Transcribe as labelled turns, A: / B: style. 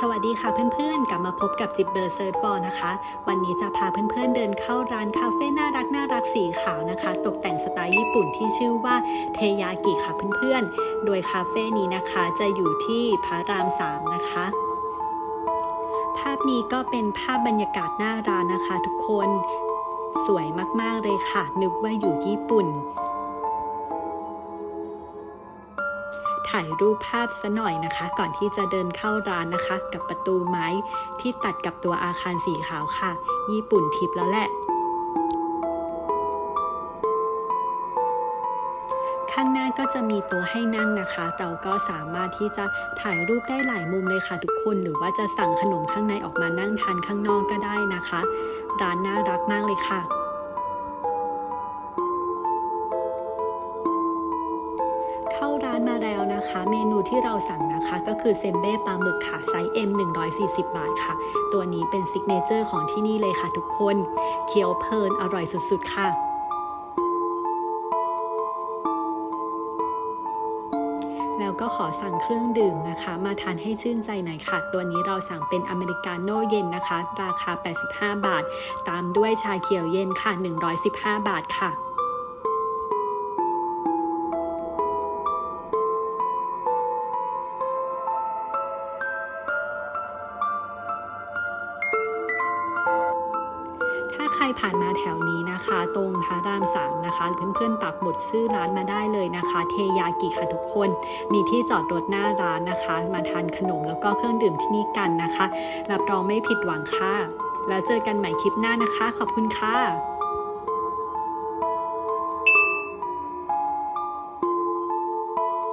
A: สวัสดีค่ะเพื่อนๆ กลับมาพบกับจิบเบอร์เซิร์ฟอร์นะคะ วันนี้จะพาเพื่อนๆเดินเข้าร้านคาเฟ่น่ารักน่ารักสีขาวนะคะ ตกแต่งสไตล์ญี่ปุ่นที่ชื่อว่าเทยากิค่ะเพื่อนๆ โดยคาเฟ่นี้นะคะจะอยู่ที่พระรามสามนะคะ ภาพนี้ก็เป็นภาพบรรยากาศหน้าร้านนะคะ ทุกคนสวยมากๆเลยค่ะ นึกว่าอยู่ญี่ปุ่น ถ่ายรูปภาพซะหน่อยนะคะ ก่อนที่จะเดินเข้าร้านนะคะ กับประตูไม้ที่ตัดกับตัวอาคารสีขาวค่ะ ญี่ปุ่นทิปแล้วแหละข้างหน้าก็จะมีโต๊ะให้นั่งนะคะ เราก็สามารถที่จะถ่ายรูปได้หลายมุมเลยค่ะทุกคน หรือว่าจะสั่งขนมข้างในออกมานั่งทานข้างนอกก็ได้นะคะ ร้านน่ารักมากเลยค่ะ เข้าร้าน นะคะ เมนูที่เราสั่งนะคะก็คือเซมเบ้ปลาหมึกค่ะไซส์ M 140 บาทค่ะ ตัวนี้เป็นซิกเนเจอร์ของที่นี่เลยค่ะทุกคนเคี้ยวเพลินอร่อยสุดๆค่ะแล้วก็ขอสั่งเครื่องดื่มนะคะ มาทานให้ชื่นใจหน่อยค่ะ ตัวนี้เราสั่งเป็นอเมริกาโน่เย็นนะคะ ราคา 85 บาท ตามด้วยชาเขียวเย็นค่ะ 115 บาทค่ะ ใครผ่านมาแถวนี้นะคะ ตรงพระรามสามนะคะเพื่อนๆปักหมุดชื่อร้านมาได้เลยนะคะ เทยากิค่ะทุกคน มีที่จอดรถหน้าร้านนะคะ มาทานขนมแล้วก็เครื่องดื่มที่นี่กันนะคะ รับรองไม่ผิดหวังค่ะ แล้วเจอกันใหม่คลิปหน้านะคะ ขอบคุณค่ะ